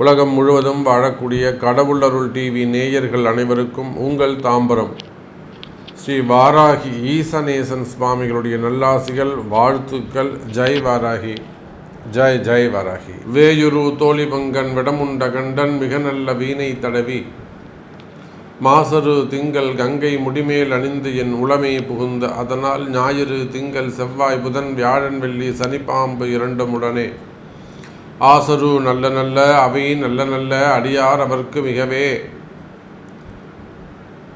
உலகம் முழுவதும் வாழக்கூடிய கடவுளருள் டிவி நேயர்கள் அனைவருக்கும் உங்கள் தாம்பரம். ஸ்ரீ வாராகி ஈசநேசன் சுவாமிகளுடைய நல்லாசிகள் வாழ்த்துக்கள். ஜெய் வாராகி. ஜெய் ஜெய் வாராகி. வேயுரு தோழிபங்கன் விடமுண்ட கண்டன் மிக நல்ல வீணை தடவி. மாசரு திங்கள் கங்கை முடிமேல் அணிந்து என் உளமே புகுந்த அதனால் ஞாயிறு திங்கள் செவ்வாய் புதன் வியாழன் வெள்ளி சனிப்பாம்பு இரண்டும் உடனே ஆசரு நல்ல நல்ல அவை நல்ல நல்ல அடியார் அவர்க்கு மிகவே.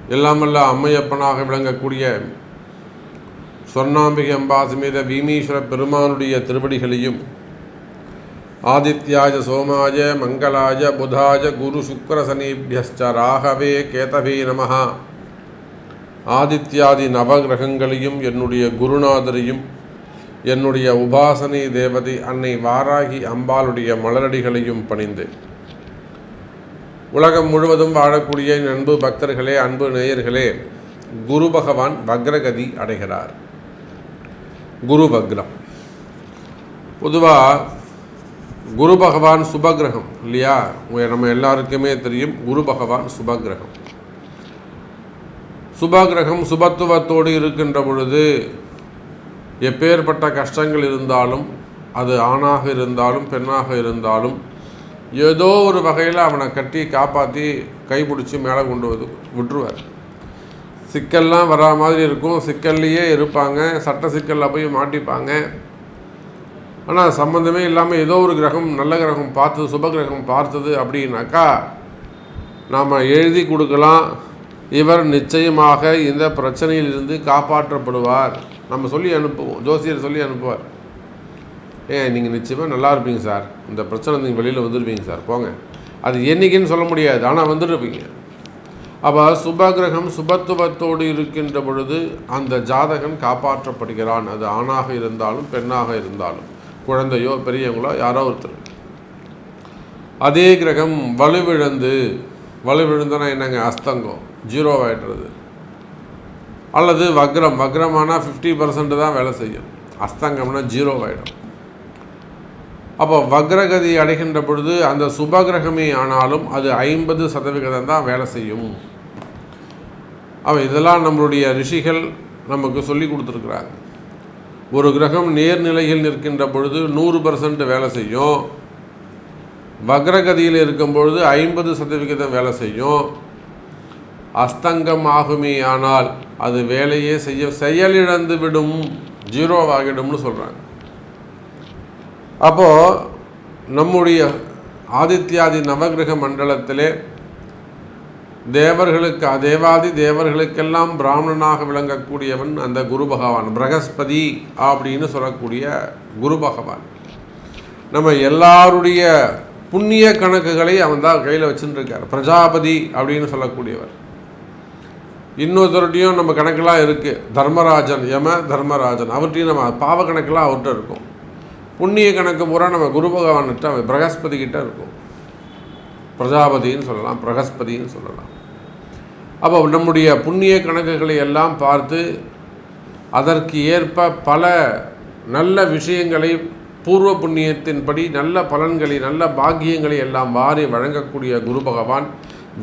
எல்லாமல்ல அம்மையப்பனாக விளங்கக்கூடிய சொர்ணாம்பிகை அம்பாசுமேத பீமீஸ்வர பெருமானுடைய திருவடிகளையும் ஆதித்யாஜ சோமாஜ மங்களாஜ புதாஜ குரு சுக்கர சனீபியஸ்ச ராகவே கேதவே நமஹா. ஆதித்யாதி நவகிரகங்களையும் என்னுடைய குருநாதரையும் என்னுடைய உபாசனை தேவதை அன்னை வாராகி அம்பாளுடைய மலரடிகளையும் பணிந்து உலகம் முழுவதும் வாழக்கூடிய அன்பு பக்தர்களே அன்பு நேயர்களே குரு பகவான் வக்ரகதி அடைகிறார். குரு வக்ரம். பொதுவாக குரு பகவான் சுபகிரகம் இல்லையா? நம்ம எல்லாருக்குமே தெரியும் குரு பகவான் சுபகிரகம். சுபகிரகம் சுபத்துவத்தோடு இருக்கின்ற பொழுது எப்பேற்பட்ட கஷ்டங்கள் இருந்தாலும் அது ஆணாக இருந்தாலும் பெண்ணாக இருந்தாலும் ஏதோ ஒரு வகையில் அவனை கட்டி காப்பாற்றி கைப்பிடிச்சி மேலே கொண்டு வந்து விட்டுருவார். சிக்கல்லாம் வரா மாதிரி இருக்கும். சிக்கல்லையே இருப்பாங்க. சட்ட சிக்கலில் போய் மாட்டிப்பாங்க. ஆனால் சம்மந்தமே இல்லாமல் ஏதோ ஒரு கிரகம் நல்ல கிரகம் பார்த்தது சுப கிரகம் பார்த்தது அப்படின்னாக்கா நாம் எழுதி கொடுக்கலாம். இவர் நிச்சயமாக இந்த பிரச்சனையிலிருந்து காப்பாற்றப்படுவார். நம்ம சொல்லி அனுப்புவோம். ஜோசியர் சொல்லி அனுப்புவார். ஏன் நீங்கள் நிச்சயமாக நல்லா இருப்பீங்க சார். இந்த பிரச்சனை நீங்கள் வெளியில் வந்துடுவீங்க சார். போங்க. அது என்னைக்குன்னு சொல்ல முடியாது. ஆனால் வந்துருப்பீங்க. அப்போ சுபகிரகம் சுபத்துவத்தோடு இருக்கின்ற பொழுது அந்த ஜாதகன் காப்பாற்றப்படுகிறான். அது ஆணாக இருந்தாலும் பெண்ணாக இருந்தாலும். குழந்தையோ பெரியவங்களோ யாரோ ஒருத்தர். அதே கிரகம் வலுவிழந்து வலுவிழுந்தனா என்னங்க? அஸ்தங்கம். ஜீரோவாயிடுறது. அல்லது வக்ரம் வக்ரமானால் ஃபிஃப்டி பர்சன்ட் தான் வேலை செய்யும். அஸ்தங்கம்னா ஜீரோ ஆகிடும் அப்போ வக்ரகதி அடைகின்ற பொழுது அந்த சுபகிரகமே ஆனாலும் அது ஐம்பது சதவிகிதம் தான் வேலை செய்யும். அவ இதெல்லாம் நம்மளுடைய ரிஷிகள் நமக்கு சொல்லி கொடுத்துருக்குறாங்க. ஒரு கிரகம் நேர்நிலையில் நிற்கின்ற பொழுது நூறு பர்சன்ட் வேலை செய்யும். வக்ரகதியில் இருக்கும் பொழுது ஐம்பது சதவிகிதம் வேலை செய்யும். அஸ்தங்கம் ஆகுமே ஆனால் அது வேலையே செய்ய செயலிழந்து விடும் ஜீரோவாகிடும்னு சொல்கிறாங்க அப்போது நம்முடைய ஆதித்யாதி நவகிரக மண்டலத்திலே தேவர்களுக்கு தேவாதி தேவர்களுக்கெல்லாம் பிராமணனாக விளங்கக்கூடியவன் அந்த குரு பகவான் பிரகஸ்பதி அப்படின்னு சொல்லக்கூடிய குரு பகவான். நம்ம எல்லாருடைய புண்ணிய கணக்குகளை அவன் தான் கையில் வச்சுட்டு பிரஜாபதி அப்படின்னு சொல்லக்கூடியவர். இன்னொருத்தருடையும் நம்ம கணக்கெலாம் இருக்குது தர்மராஜன் யம தர்மராஜன். அவர்கிட்டையும் நம்ம பாவ கணக்கெலாம் அவர்கிட்ட இருக்கும். புண்ணிய கணக்கு பூரா நம்ம குரு பகவான்கிட்ட பிரகஸ்பதி கிட்ட இருக்கும். பிரஜாபதின்னு சொல்லலாம் பிரகஸ்பதின்னு சொல்லலாம். அப்போ நம்முடைய புண்ணிய கணக்குகளை எல்லாம் பார்த்து அதற்கு ஏற்ப பல நல்ல விஷயங்களை பூர்வ புண்ணியத்தின்படி நல்ல பலன்களை நல்ல பாக்கியங்களை எல்லாம் வாரி வழங்கக்கூடிய குரு பகவான்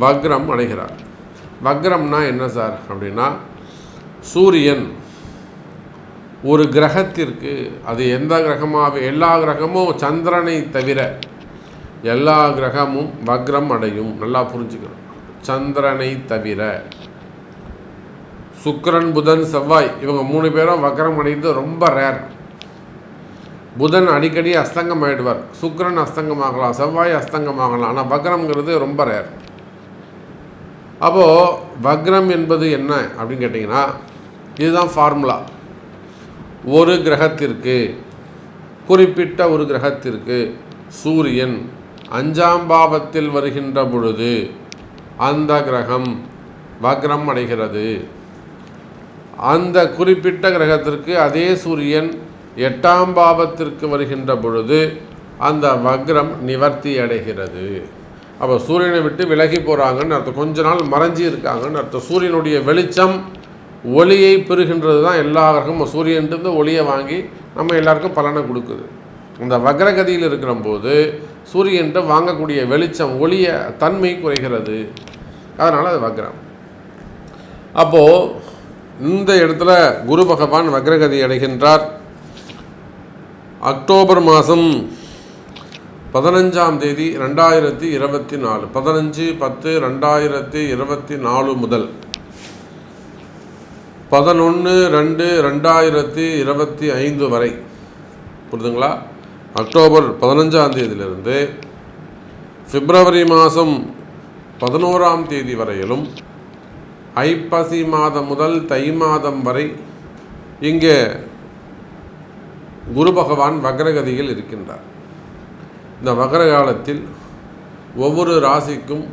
வக்ரம் அடைகிறார். வக்ரம்னா என்ன சார் அப்படின்னா சூரியன் ஒரு கிரகத்திற்கு அது எந்த கிரகமாக எல்லா கிரகமும் சந்திரனை தவிர எல்லா கிரகமும் வக்ரம் அடையும். நல்லா புரிஞ்சுக்கணும். சந்திரனை தவிர. சுக்கரன் புதன் செவ்வாய் இவங்க மூணு பேரும் வக்ரம் அடைந்து ரொம்ப ரேர் புதன் அடிக்கடி அஸ்தங்கம் ஆயிடுவார். சுக்கிரன் அஸ்தங்கமாகலாம் செவ்வாய் அஸ்தங்கமாகலாம். ஆனால் வக்ரம்ங்கிறது ரொம்ப ரேர் அப்போது வக்ரம் என்பது என்ன அப்படின்னு கேட்டிங்கன்னா இதுதான் ஃபார்முலா ஒரு கிரகத்திற்கு குறிப்பிட்ட ஒரு கிரகத்திற்கு சூரியன் அஞ்சாம் பாவத்தில் வருகின்ற பொழுது அந்த கிரகம் வக்ரம் அடைகிறது. அந்த குறிப்பிட்ட கிரகத்திற்கு அதே சூரியன் எட்டாம் பாவத்திற்கு வருகின்ற பொழுது அந்த வக்ரம் நிவர்த்தி அடைகிறது. அப்போ சூரியனை விட்டு விலகி போகிறாங்கன்னு அர்த்தம். கொஞ்ச நாள் மறைஞ்சி இருக்காங்கன்னு அர்த்தம். சூரியனுடைய வெளிச்சம் ஒளியை பெறுகின்றது தான் எல்லா கிரகமும் சூரியன்ட்டு ஒளியை வாங்கி நம்ம எல்லாருக்கும் பலனை கொடுக்குது. இந்த வக்ரகதியில் இருக்கிற போது வாங்கக்கூடிய வெளிச்சம் ஒளிய தன்மை குறைகிறது. அதனால் அது வக்ரம். அப்போது இந்த இடத்துல குரு பகவான் வக்ரகதி அடைகின்றார். அக்டோபர் மாதம் பதினஞ்சாம் தேதி ரெண்டாயிரத்தி இருபத்தி நாலு. பதினஞ்சு பத்து ரெண்டாயிரத்தி இருபத்தி நாலு முதல். பதினொன்று ரெண்டு ரெண்டாயிரத்தி இருபத்தி ஐந்து வரை. புரிதுங்களா? அக்டோபர் பதினஞ்சாம் தேதியிலிருந்து பிப்ரவரி மாதம் பதினோராம் தேதி வரையிலும் ஐப்பசி மாதம் முதல் தை மாதம் வரை இங்கே குரு பகவான் வக்ரகதியில் இருக்கின்றார். இந்த மகர காலத்தில் ஒவ்வொரு ராசிக்கும்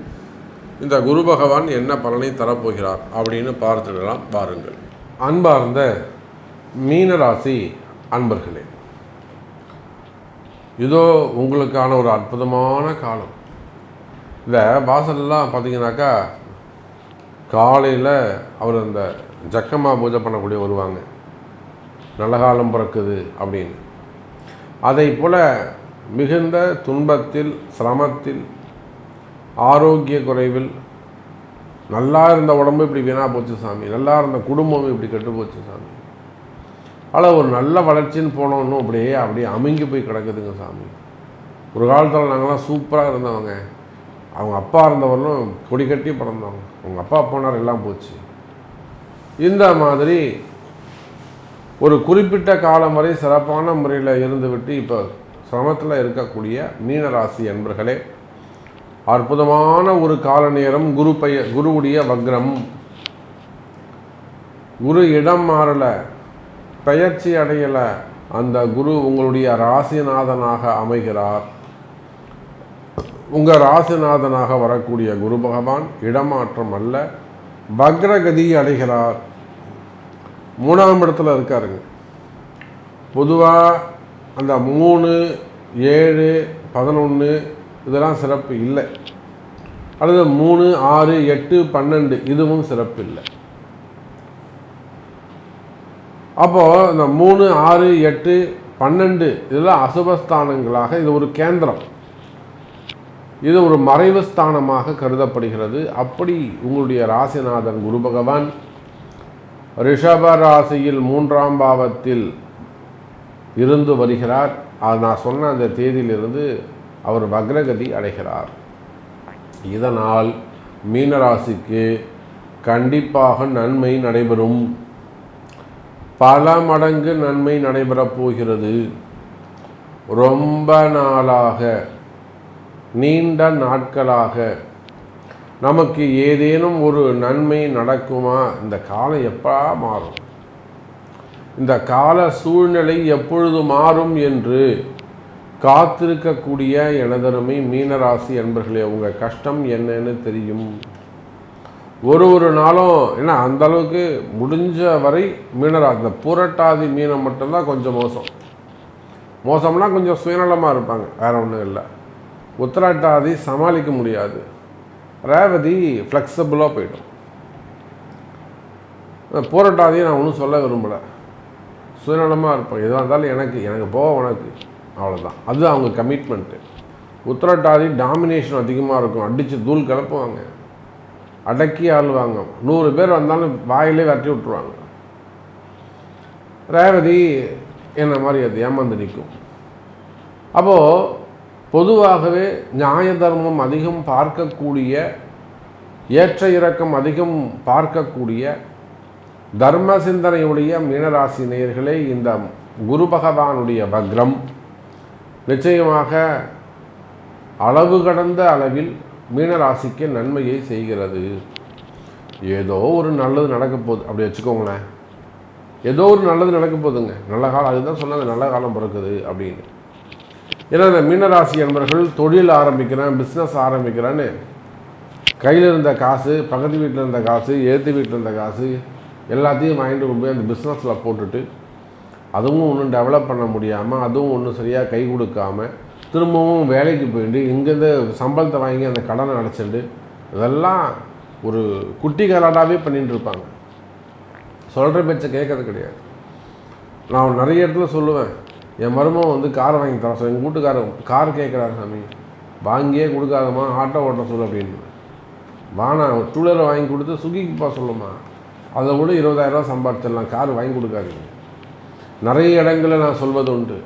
இந்த குரு பகவான் என்ன பலனை தரப்போகிறார் அப்படின்னு பார்த்துடலாம் பாருங்கள் அன்பார்ந்த மீனராசி அன்பர்களே இதோ உங்களுக்கான ஒரு அற்புதமான காலம். இந்த வாசல்லாம் பார்த்தீங்கன்னாக்கா காலையில் அவர் அந்த ஜக்கமா பூஜை பண்ணக்கூடிய வருவாங்க. நல்ல காலம் பிறக்குது அப்படின்னு. அதை போல் மிகுந்த துன்பத்தில் சிரமத்தில் ஆரோக்கிய குறைவில் நல்லா இருந்த உடம்பு இப்படி வீணாக போச்சு சாமி. நல்லா இருந்த குடும்பம் இப்படி கெட்டு போச்சு சாமி. ஆனால் ஒரு நல்ல வளர்ச்சின்னு போனோன்னு அப்படியே அப்படியே அமுங்கி போய் கிடக்குதுங்க சாமி. ஒரு காலத்தில் நாங்களாம் சூப்பராக இருந்தவங்க. அவங்க அப்பா இருந்தவர்களும் கொடி கட்டி பிறந்தவங்க. அவங்க அப்பா போனார் எல்லாம் போச்சு. இந்த மாதிரி ஒரு குறிப்பிட்ட காலம் வரை சிறப்பான முறையில் இருந்துவிட்டு இப்போ சிரமத்தில் இருக்கக்கூடிய மீனராசி என்பர்களே அற்புதமான ஒரு கால நேரம் குரு பைய குருவுடைய வக்ரம். குரு இடம் மாறலை பெயர்ச்சி அடையலை அந்த குரு உங்களுடைய ராசிநாதனாக அமைகிறார். உங்கள் ராசிநாதனாக வரக்கூடிய குரு பகவான் இடமாற்றம் அல்ல வக்ரகதி அடைகிறார். மூணாம் இடத்துல இருக்காருங்க. பொதுவாக அந்த மூணு ஏழு பதினொன்று இதெல்லாம் சிறப்பு இல்லை. அல்லது மூணு ஆறு எட்டு பன்னெண்டு இதுவும் சிறப்பு இல்லை. அப்போது இந்த மூணு ஆறு எட்டு பன்னெண்டு இதெல்லாம் அசுபஸ்தானங்களாக இது ஒரு கேந்திரம். இது ஒரு மறைவு ஸ்தானமாக கருதப்படுகிறது. அப்படி உங்களுடைய ராசிநாதன் குரு பகவான் ரிஷப ராசியில் மூன்றாம் பாவத்தில் இருந்து வருகிறார். அது நான் சொன்ன அந்த தேதியிலிருந்து அவர் வக்ரகதி அடைகிறார். இதனால் மீனராசிக்கு கண்டிப்பாக நன்மை நடைபெறும். பல மடங்கு நன்மை நடைபெறப் போகிறது. ரொம்ப நாளாக நீண்ட நாட்களாக நமக்கு ஏதேனும் ஒரு நன்மை நடக்குமா? இந்த காலம் எப்போ மாறும்? இந்த கால சூழ்நிலை எப்பொழுது மாறும் என்று காத்திருக்கக்கூடிய எனதருமை மீனராசி என்பர்களே உங்கள் கஷ்டம் என்னன்னு தெரியும். ஒரு ஒரு நாளும் ஏன்னா அந்த அளவுக்கு முடிஞ்ச வரை மீனராசி இந்த புரட்டாதி மீனம் மட்டும்தான் கொஞ்சம் மோசம். மோசம்னா கொஞ்சம் சுயநலமாக இருப்பாங்க வேற ஒன்றும் இல்லை. உத்திராட்டாதி சமாளிக்க முடியாது. ரேவதி ஃப்ளெக்சிபிளாக போயிடும். போராட்டாதையும் நான் ஒன்றும் சொல்ல விரும்பலை. சுயநலமாக இருப்பாங்க எதாக இருந்தாலும் எனக்கு எனக்கு போக உனக்கு. அவ்வளோதான் அது அவங்க கமிட்மெண்ட்டு உத்தரட்டாதி டாமினேஷன் அதிகமாக இருக்கும். அடித்து தூள் கிளப்புவாங்க அடக்கி ஆளுவாங்க. நூறு பேர் வந்தாலும் வாயிலே விரட்டி விட்ருவாங்க ரேவதி என்ன மாதிரி அது ஏமாந்து நிற்கும். அப்போது பொதுவாகவே நியாய தர்மம் அதிகம் பார்க்கக்கூடிய ஏற்ற இறக்கம் அதிகம் பார்க்கக்கூடிய தர்ம சிந்தனையுடைய மீனராசி நேயர்களே இந்த குரு பகவானுடைய வக்ரம் நிச்சயமாக அளவு கடந்த அளவில் மீனராசிக்கு நன்மையை செய்கிறது. ஏதோ ஒரு நல்லது நடக்க போகுது அப்படி வச்சுக்கோங்களேன். ஏதோ ஒரு நல்லது நடக்க போகுதுங்க நல்ல காலம் அதுதான் சொன்னது நல்ல காலம் பிறக்குது அப்படின்னு. ஏன்னா இந்த மீனராசி என்பவர்கள் தொழில் ஆரம்பிக்கிறேன் பிஸ்னஸ் ஆரம்பிக்கிறேன்னு. கையில் இருந்த காசு பக்கத்து வீட்டில் இருந்த காசு எழுத்து வீட்டில் இருந்த காசு எல்லாத்தையும் வாங்கிட்டு கொண்டு போய் அந்த பிஸ்னஸில் போட்டுட்டு அதுவும் ஒன்றும் டெவலப் பண்ண முடியாமல் அதுவும் ஒன்றும் சரியாக கை கொடுக்காம திரும்பவும் வேலைக்கு போயிட்டு இங்கேருந்து சம்பளத்தை வாங்கி அந்த கடனை அடைச்சிட்டு இதெல்லாம் ஒரு குட்டி கலாடாவே பண்ணிட்டு இருப்பாங்க. சொல்கிற பேச்சை கேட்கறது கிடையாது. நான் நிறைய இடத்துல சொல்லுவேன் என் மருமகன் வந்து கார் வாங்கி தர சொல்லி எங்கள் வீட்டுக்காரர் கார் கேட்குறாரு சாமி வாங்கியே கொடுக்காதம்மா ஆட்டோ ஓட்ட சொல்லு அப்படின்னு வானா டூ வாங்கி கொடுத்து சுகிக்குப்பா சொல்லுமா அதை விட இருபதாயிரரூவா சம்பாதிச்சிடலாம் கார் வாங்கி கொடுக்காதீங்க. நிறைய இடங்களில் நான் சொல்வது உண்டு.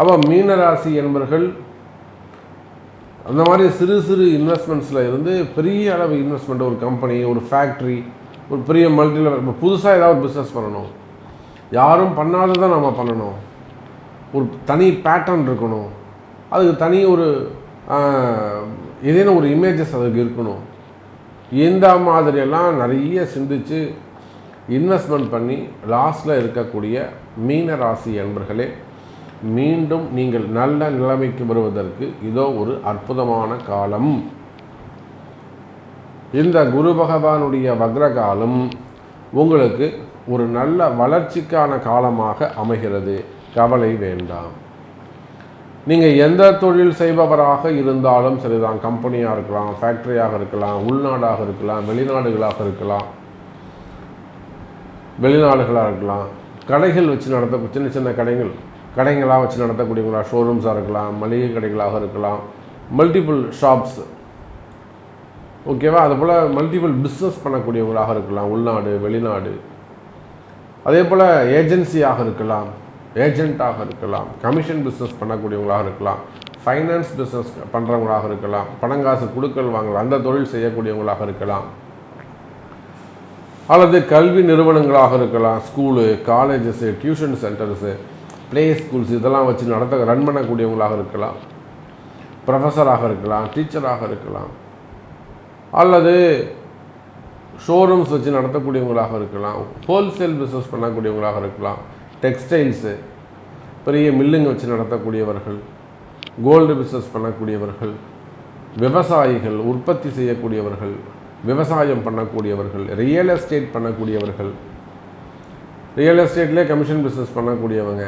அப்போ மீனராசி என்பர்கள் அந்த மாதிரி சிறு சிறு இன்வெஸ்ட்மெண்ட்ஸில் இருந்து பெரிய அளவு இன்வெஸ்ட்மெண்ட் ஒரு கம்பெனி ஒரு ஃபேக்ட்ரி ஒரு பெரிய மல்டி லெவல் புதுசாக ஏதாவது பிஸ்னஸ் பண்ணணும். யாரும் பண்ணாததை நம்ம பண்ணணும். ஒரு தனி பேட்டர்ன் இருக்கணும். அதுக்கு தனி ஒரு ஏதேனும் ஒரு இமேஜஸ் அதுக்கு இருக்கணும். இந்த மாதிரியெல்லாம் நிறைய சிந்தித்து இன்வெஸ்ட்மெண்ட் பண்ணி லாஸில் இருக்கக்கூடிய மீன ராசி என்பர்களே மீண்டும் நீங்கள் நல்ல நிலைமைக்கு வருவதற்கு இதோ ஒரு அற்புதமான காலம். இந்த குரு பகவானுடைய வக்ரகாலம் உங்களுக்கு ஒரு நல்ல வளர்ச்சிக்கான காலமாக அமைகிறது. கவலை வேண்டாம். நீங்கள் எந்த தொழில் செய்பவராக இருந்தாலும் சரிதான். கம்பெனியாக இருக்கலாம் ஃபேக்ட்ரியாக இருக்கலாம் உள்நாடாக இருக்கலாம் வெளிநாடுகளாக இருக்கலாம். வெளிநாடுகளாக இருக்கலாம். கடைகள் வச்சு நடத்த சின்ன சின்ன கடைகள் கடைகளாக வச்சு நடத்தக்கூடியவங்களா ஷோரூம்ஸாக இருக்கலாம் மளிகை கடைகளாக இருக்கலாம். மல்டிபிள் ஷாப்ஸ் ஓகேவா அதுபோல் மல்டிபிள் பிஸ்னஸ் பண்ணக்கூடியவங்களாக இருக்கலாம். உள்நாடு வெளிநாடு. அதே போல் ஏஜென்சியாக இருக்கலாம். ஏஜெண்ட்டாக இருக்கலாம். கமிஷன் பிஸ்னஸ் பண்ணக்கூடியவங்களாக இருக்கலாம். ஃபைனான்ஸ் பிஸ்னஸ் பண்ணுறவங்களாக இருக்கலாம். பணங்காசு கொடுக்கல் வாங்கலாம் அந்த தொழில் செய்யக்கூடியவங்களாக இருக்கலாம். அல்லது கல்வி நிறுவனங்களாக இருக்கலாம் school colleges tuition centres play schools இதெல்லாம் வச்சு நடத்த ரன் பண்ணக்கூடியவங்களாக இருக்கலாம். ப்ரொஃபஸராக இருக்கலாம் டீச்சராக இருக்கலாம். அல்லது ஷோரூம்ஸ் வச்சு நடத்தக்கூடியவங்களாக இருக்கலாம். ஹோல்சேல் பிஸ்னஸ் பண்ணக்கூடியவங்களாக இருக்கலாம். டெக்ஸ்டைல்ஸு பெரிய மில்லுங்க வச்சு நடத்தக்கூடியவர்கள். Gold business பண்ணக்கூடியவர்கள். விவசாயிகள் உற்பத்தி செய்யக்கூடியவர்கள். விவசாயம் பண்ணக்கூடியவர்கள் ரியல் எஸ்டேட் பண்ணக்கூடியவர்கள் ரியல் எஸ்டேட்லேயே கமிஷன் பிஸ்னஸ் பண்ணக்கூடியவங்க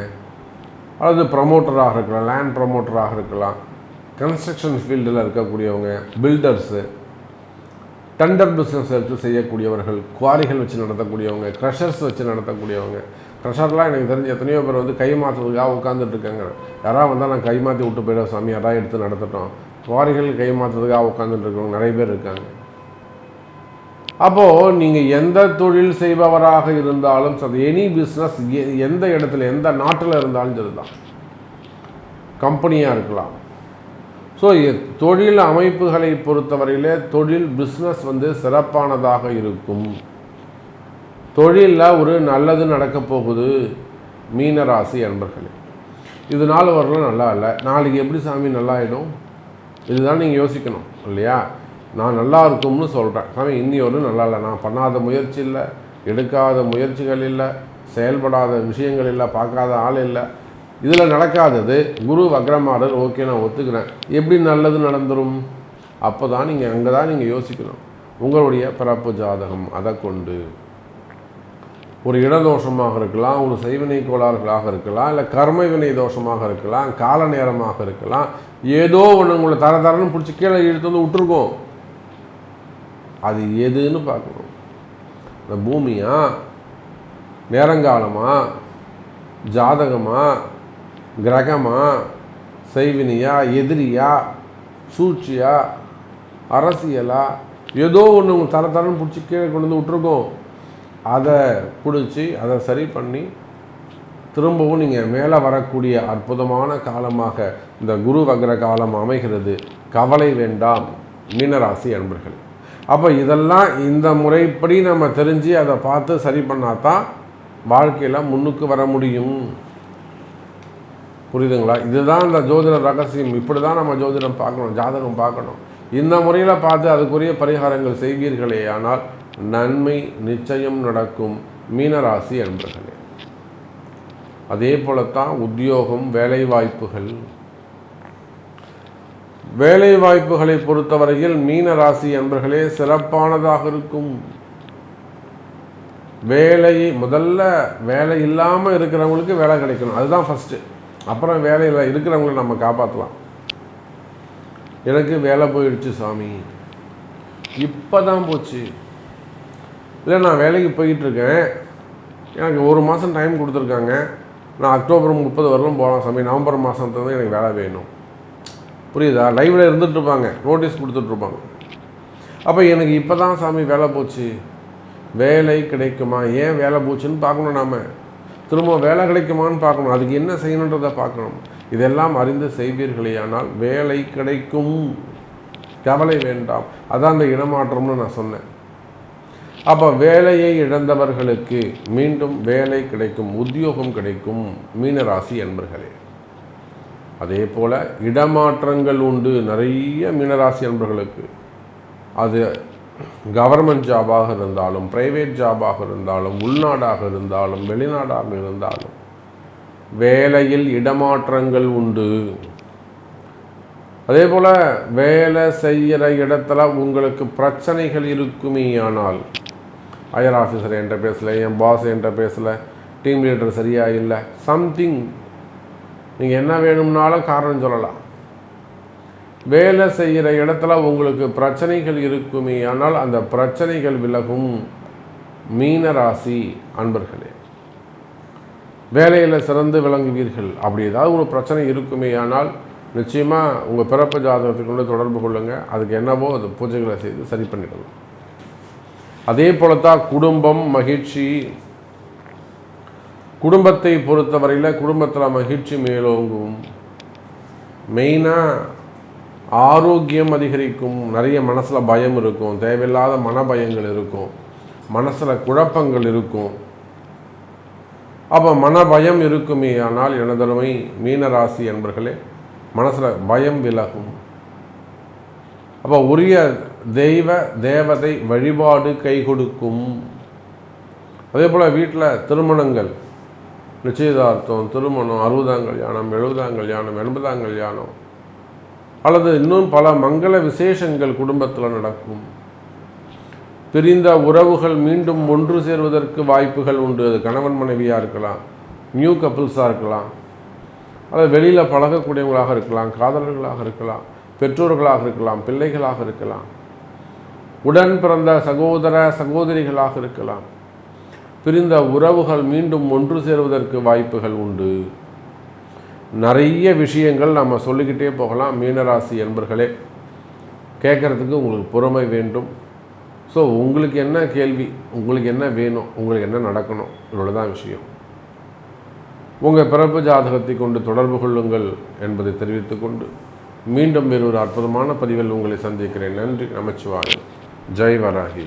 அல்லது ப்ரமோட்டராக இருக்கலாம் லேண்ட் ப்ரமோட்டராக இருக்கலாம் கன்ஸ்ட்ரக்ஷன் ஃபீல்டில் இருக்கக்கூடியவங்க பில்டர்ஸு டெண்டர் பிஸ்னஸ் எடுத்து செய்யக்கூடியவர்கள் குவாரிகள் வச்சு நடத்தக்கூடியவங்க க்ரஷர்ஸ் வச்சு நடத்தக்கூடியவங்க. க்ரஷர்லாம் எனக்கு தெரிஞ்ச எத்தனையோ பேர் வந்து கை மாற்றுறதுக்காக உட்காந்துட்டு இருக்காங்க யாராவது வந்தால் நான் கை மாற்றி விட்டு போயிடுவேன் சாமி யாராவது எடுத்து நடத்தட்டோம். குவாரிகள் கை மாற்றுறதுக்காக உட்காந்துட்டு இருக்கவங்க நிறைய பேர் இருக்காங்க. அப்போது நீங்கள் எந்த தொழில் செய்பவராக இருந்தாலும் சரி எனி பிஸ்னஸ் எந்த இடத்துல எந்த நாட்டில் இருந்தாலும் சரிதான். கம்பெனியாக இருக்கலாம். ஸோ தொழில் அமைப்புகளை பொறுத்தவரையிலே தொழில் பிஸ்னஸ் வந்து சிறப்பானதாக இருக்கும். தொழிலில் ஒரு நல்லது நடக்கப் போகுது மீனராசி அன்பர்களே. இது நாள் வரலாம் நல்லா இல்லை. நாளைக்கு எப்படி சாமி நல்லா ஆகிடும் இதுதான் நீங்கள் யோசிக்கணும் இல்லையா? நான் நல்லா இருக்கும்னு சொல்கிறேன் சாமி இன்னி ஒரு நல்லா இல்லை. நான் பண்ணாத முயற்சி இல்லை. எடுக்காத முயற்சிகள் இல்லை. செயல்படாத விஷயங்கள் இல்லை. பார்க்காத ஆள் இல்லை. இதில் நடக்காதது குரு வக்ரமாடல் ஓகே நான் ஒத்துக்கிறேன். எப்படி நல்லது நடந்துடும் அப்போ தான் நீங்கள் அங்கே தான் நீங்கள் யோசிக்கணும். உங்களுடைய பிறப்பு ஜாதகம் அதை கொண்டு. ஒரு இடதோஷமாக இருக்கலாம் ஒரு செய்வினை கோளாறுகளாக இருக்கலாம் இல்லை கர்ம வினை தோஷமாக இருக்கலாம் கால நேரமாக இருக்கலாம். ஏதோ ஒன்று உங்களை தர தரன்னு பிடிச்சி கீழே இழுத்து வந்து விட்டுருக்கோம். அது எதுன்னு பார்க்கணும். இந்த பூமியா? நேரங்காலமா? ஜாதகமா? கிரகமா? செய்வினியா எதிரியா? சூழ்ச்சியா? அரசியலா? ஏதோ ஒன்று உங்கள் தர தரன்னு பிடிச்சி கீழே கொண்டு வந்து விட்ருக்கோம் அதை பிடிச்சி அதை சரி பண்ணி திரும்பவும் நீங்கள் மேலே வரக்கூடிய அற்புதமான காலமாக இந்த குரு வக்ர காலம் அமைகிறது. கவலை வேண்டாம். மீனராசி அன்பர்கள். அப்போ இதெல்லாம் இந்த முறைப்படி நம்ம தெரிஞ்சு அதை பார்த்து சரி பண்ணால் தான் வாழ்க்கையில் முன்னுக்கு வர முடியும். புரியுதுங்களா? இதுதான் இந்த ஜோதிட ரகசியம். இப்படி தான் நம்ம ஜோதிடம் பார்க்கணும் ஜாதகம் பார்க்கணும். இந்த முறையில் பார்த்து அதுக்குரிய பரிகாரங்கள் செய்வீர்களே ஆனால் நன்மை நிச்சயம் நடக்கும். மீனராசி அன்பர்களே. அதே போலத்தான் உத்தியோகம் வேலைவாய்ப்புகள். வேலை வாய்ப்புகளை பொறுத்தவரையில் மீன ராசி அன்பர்களே சிறப்பானதாக இருக்கும். வேலை முதல்ல வேலை இல்லாமல் இருக்கிறவங்களுக்கு வேலை கிடைக்கணும். அதுதான் ஃபஸ்ட்டு அப்புறம் வேலையில் இருக்கிறவங்களை நம்ம காப்பாற்றலாம் எனக்கு வேலை போயிடுச்சு சாமி. இப்போ தான் போச்சு. இல்லை நான் வேலைக்கு போயிட்டுருக்கேன். எனக்கு ஒரு மாதம் டைம் கொடுத்துருக்காங்க. நான் அக்டோபர் முப்பது வரலும் போகலாம் சாமி. நவம்பர் மாதம் தான் எனக்கு வேலை வேணும். புரியுதா? லைவில் இருந்துட்டுருப்பாங்க. நோட்டீஸ் கொடுத்துட்ருப்பாங்க அப்போ எனக்கு இப்போ தான் சாமி வேலை போச்சு. வேலை கிடைக்குமா? ஏன் வேலை போச்சுன்னு பார்க்கணும் நாம். திரும்ப வேலை கிடைக்குமான்னு பார்க்கணும். அதுக்கு என்ன செய்யணுன்றதை பார்க்கணும். இதெல்லாம் அறிந்து செய்வீர்களேயானால் வேலை கிடைக்கும். கவலை வேண்டாம். அதான் அந்த இடமாற்றம்னு நான் சொன்னேன். அப்போ வேலையை இழந்தவர்களுக்கு மீண்டும் வேலை கிடைக்கும் உத்தியோகம் கிடைக்கும். மீனராசி என்பர்களே அதே போல் இடமாற்றங்கள் உண்டு. நிறைய மீனராசி நண்பர்களுக்கு அது கவர்மெண்ட் ஜாபாக இருந்தாலும் பிரைவேட் ஜாபாக இருந்தாலும் உள்நாடாக இருந்தாலும் வெளிநாடாக இருந்தாலும் வேலையில் இடமாற்றங்கள் உண்டு. அதே போல் வேலை செய்கிற இடத்துல உங்களுக்கு பிரச்சனைகள் இருக்குமே ஆனால் ஹையர் ஆஃபீஸர் என்கிட்ட பேசலை என் பாஸ் என்கிட்ட பேசலை டீம் லீடர் சரியாக இல்லை சம்திங் நீங்கள் என்ன வேணும்னாலும் காரணம் சொல்லலாம். வேலை செய்கிற இடத்துல உங்களுக்கு பிரச்சனைகள் இருக்குமே ஆனால் அந்த பிரச்சனைகள் விலகும். மீனராசி அன்பர்களே வேலையில் சிறந்து விளங்குவீர்கள். அப்படி ஏதாவது ஒரு பிரச்சனை இருக்குமே ஆனால் நிச்சயமாக உங்கள் பிறப்பு ஜாதகத்துக்குள்ளே தொடர்பு கொள்ளுங்கள் அதுக்கு என்னவோ அது பூஜைகளை செய்து சரி பண்ணிடலாம். அதே போல தான் குடும்பம் மகிழ்ச்சி குடும்பத்தை பொறுத்தவரையில் குடும்பத்தில் மகிழ்ச்சி மேலோங்கும். மெயினாக ஆரோக்கியம் அதிகரிக்கும். நிறைய மனசில் பயம் இருக்கும். தேவையில்லாத மன பயங்கள் இருக்கும். மனசில் குழப்பங்கள் இருக்கும். அப்போ மன பயம் இருக்குமே ஆனால் எனதருமை மீனராசி என்பர்களே மனசில் பயம் விலகும். அப்போ உரிய தெய்வ தேவதை வழிபாடு கை கொடுக்கும். அதே போல் வீட்டில் திருமணங்கள். நிச்சயதார்த்தம் திருமணம் அறுபதாம் கல்யாணம் எழுபதாம் கல்யாணம் எண்பதாம் கல்யாணம். அல்லது இன்னும் பல மங்கள விசேஷங்கள் குடும்பத்தில் நடக்கும். பிரிந்த உறவுகள் மீண்டும் ஒன்று சேர்வதற்கு வாய்ப்புகள் உண்டு. அது கணவன் மனைவியாக இருக்கலாம் நியூ கப்புள்ஸாக இருக்கலாம். அல்லது வெளியில் பழகக்கூடியவங்களாக இருக்கலாம் காதலர்களாக இருக்கலாம் பெற்றோர்களாக இருக்கலாம் பிள்ளைகளாக இருக்கலாம். உடன் பிறந்த சகோதர சகோதரிகளாக இருக்கலாம். பிரிந்த உறவுகள் மீண்டும் ஒன்று சேருவதற்கு வாய்ப்புகள் உண்டு. நிறைய விஷயங்கள் நம்ம சொல்லிக்கிட்டே போகலாம் மீனராசி என்பர்களே. கேட்குறதுக்கு உங்களுக்கு பொறுமை வேண்டும். ஸோ உங்களுக்கு என்ன கேள்வி? உங்களுக்கு என்ன வேணும்? உங்களுக்கு என்ன நடக்கணும்? இவ்வளோ தான் விஷயம். உங்கள் பிறப்பு ஜாதகத்தை கொண்டு தொடர்பு கொள்ளுங்கள் என்பதை தெரிவித்துக்கொண்டு மீண்டும் வேறு ஒரு அற்புதமான பதிவில் உங்களை சந்திக்கிறேன். நன்றி நமச்சிவாய் ஜெய் வராகி.